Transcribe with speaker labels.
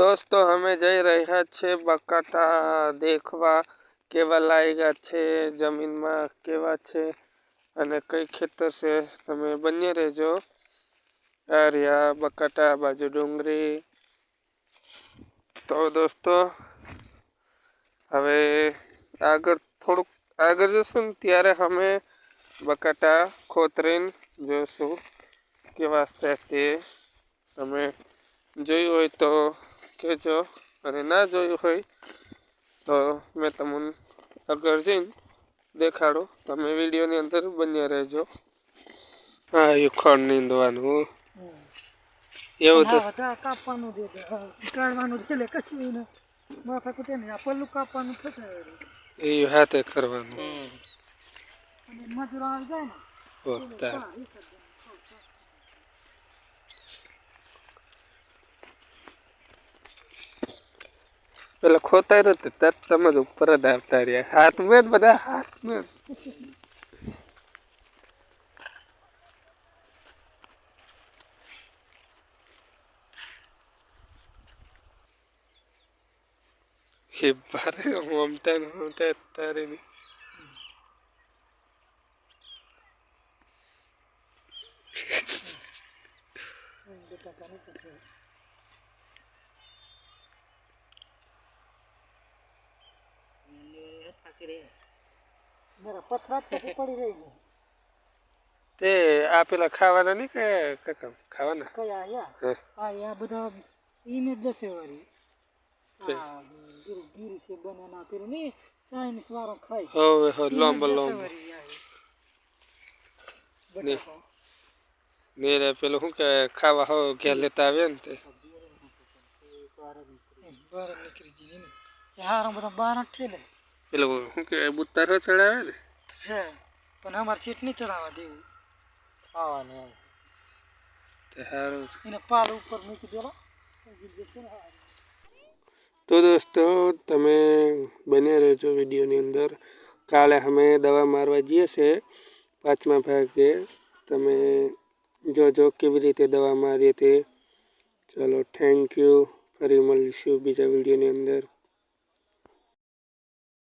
Speaker 1: દોસ્તો અમે જઈ રહ્યા છે બકાટા દેખવા કેવા લાગ્યા છે જમીનમાં કેવા છે અને કઈ ખેતર છે તમે બંને રહેજો આ બકાટા બાજુ ડુંગળી તો દોસ્તો હવે આગળ થોડુંક આગળ જશું ને ત્યારે અમે બકાટા ખોતરીને જોઈશું કેવા છે તે તમે જોયું હોય તો કહેજો અને ના જોયું હોય તો મેં તમને આગળ જઈને દેખાડો તમે વિડીયોની અંદર બન્યા રહેજો હા એ ખડ નીંદવાનું એવું તો
Speaker 2: કાપવાનું કાપવાનું
Speaker 1: એ હાથે કરવાનું
Speaker 2: અને આવી જાય ને
Speaker 1: પેલો ખોતાર્યો તો તત તમે ઉપર જ આવતા રહ્યા હાથમાં જ બધા હાથમાં ഹിബാറ് ഓംത്തെ
Speaker 2: നോമത്തെ എത്താറിന് എന്താ કરે મારા પથરા પડી રહી ગયો
Speaker 1: તે આ પેલા ખાવાના નહીં કે કાકા ખાવાના
Speaker 2: કયા
Speaker 1: આયા
Speaker 2: આ યા બધા ઈને દસે વાળી આ ગીર ગીર છે બનાના પેલું નહીં ચાઇનીઝ વાળો ખાય
Speaker 1: હવે હવે લાંબો લાંબો ને પેલું શું કે ખાવા હો ઘેર લેતા આવે ને તે
Speaker 2: બાર નીકળી જઈને હારા બધા બાર ઠેલે
Speaker 1: કે લોકો કે બુત તર છડાવે
Speaker 2: હા પણ અમાર ચીટ નહિ છડાવવા દે
Speaker 1: પાવા ને તહર
Speaker 2: ઇના પાળ ઉપર નહિ કે દેલા
Speaker 1: તો દોસ્તો તમે બની રહેજો વિડિયો ની અંદર કાલે અમે દવા મારવાજીયે છે પાંચમા ભાગ કે તમે જોજો કેવી રીતે દવા મારિયે તે ચાલો થેન્ક યુ ફરી મળીશું બીજા વિડિયો ની અંદર